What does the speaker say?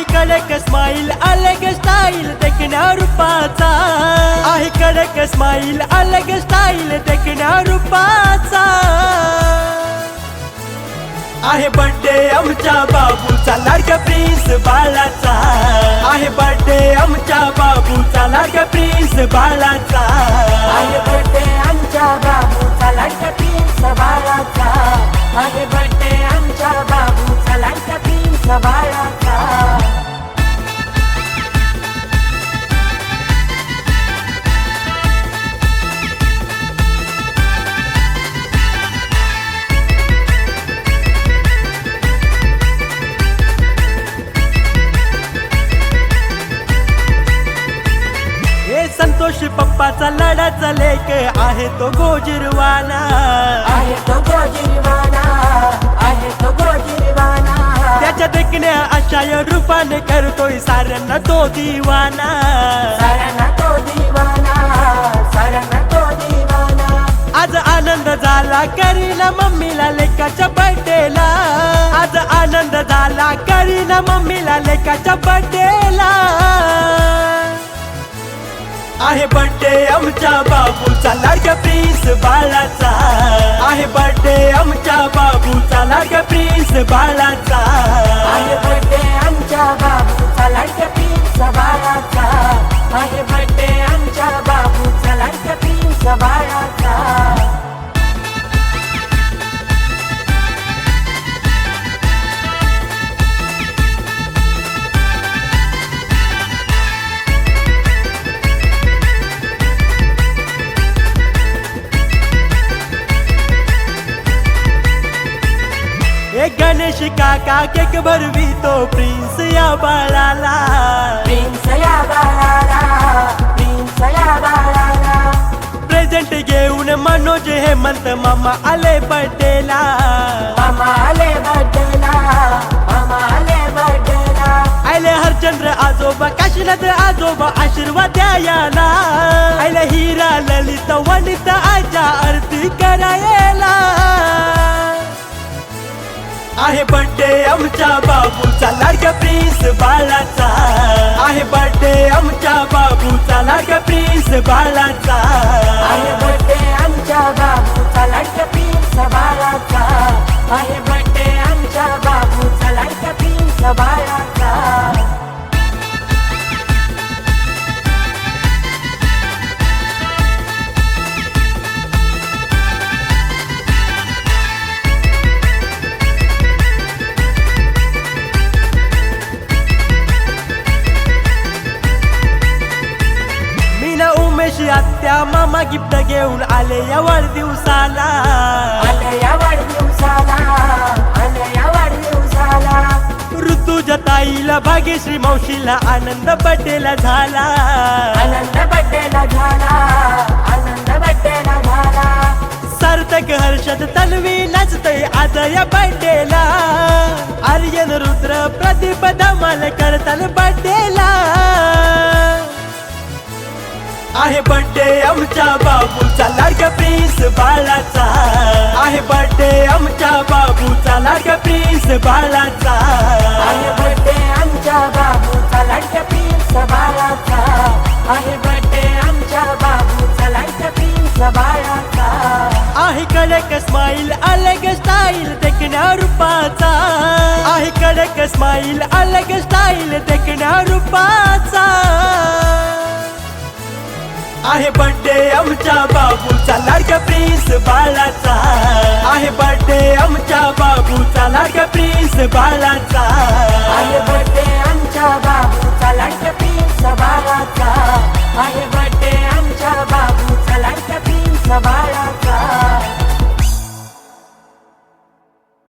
आहे कडक स्माईल अलग स्टाईल देखण्या रूपाचा. आहे कडक स्माईल अलग स्टाईल देखण्या रूपाचा. आहे बड्डे आमच्या बाबूचा लाग प्रिन्स बाळाचा. आहे बड्डे आमच्या बाबूचा लाग प्रिन्स बाळाचा. आहे लाडाचा लेख आहे तो गोजिरवाना. आहे तो गोजीवाना आहे तो गोजीवाना त्याच्या देखण्या अशाय रूपाने करतोय साऱ्यांना तो दिवाना. साऱ्यांना तो दिवाना साऱ्यांना तो दिवाना. आज आनंद झाला करीना मम्मीला लेकाच्या बर्थडेला आज आनंद झाला करीना मम्मीला लेकाच्या बर्थडेला आहे बड्डे आमच्या बाबूचा. लाग प्रिन्स बाळाचा. आहे बड्डे आमच्या बाबूचा. लाग प्रिन्स बाळाचा. आहे बड्डे आमच्या बाबूचा. लाग प्रिन्स बाळाचा. आहे बड्डे आमच्या बाबूचा. लाग गणेश काका केक भरवी तो प्रिन्स या बाळाला. प्रिन्स या बाळाला प्रिन्स या बाळाला. प्रेझेंट घेऊन मनोज हेमंत मामा आले बर्थडेला. मामा आले बर्थडेला मामा आले बर्थडेला. आले हरचंद्र आजोबा काशीनाथ आजोबा आशीर्वाद द्यायला आले हिरा ललित वनिता आजा आरती करायला. आहे बर्थडे आमच्या बाबूचा. लाडक्या प्रिन्स बाळाचा. आहे बर्थडे आमच्या बाबूचा. लाडक्या प्रिन्स बाळाचा. आहे बर्थडे आमच्या बाबूचा. लाडका मामा गिफ्ट घेऊन आले या वाढदिवसाला आले या वाढदिवसाला आले या वाढदिवसाला ऋतुजा ताईला भाग्यश्री मावशीला आनंद बड्डेला झाला. आनंद बड्डेला झाला आनंद बड्डेला झाला. सार्थक हर्षद तन्वी नाचतय आज या बड्डेला. आर्यन रुद्र प्रदीप धमाल करताल बड्डेला. आहे बर्थडे आमच्या बाबूचा लाडक्या प्रिन्स बाळाचा. आहे बर्थडे आमच्या बाबूचा लाडक्या प्रिन्स बाळाचा. आहे बर्थडे आमच्या बाबूचा लाडक्या प्रिन्स बाळाचा. आहे बर्थडे आमच्या बाबूचा लाडक्या प्रिन्स बाळाचा. आहे कडक स्माईल अलग स्टाईल देखण्या रूपाचा. आहे कडक स्माईल अलग स्टाईल देखण्या रूपाचा. आहे बर्थडे आमच्या बाबूचा लाडक्या प्रिन्स बाळाचा. आहे बड्डे आमच्या बाबूचा लाडक्या प्रिन्स बाळाचा.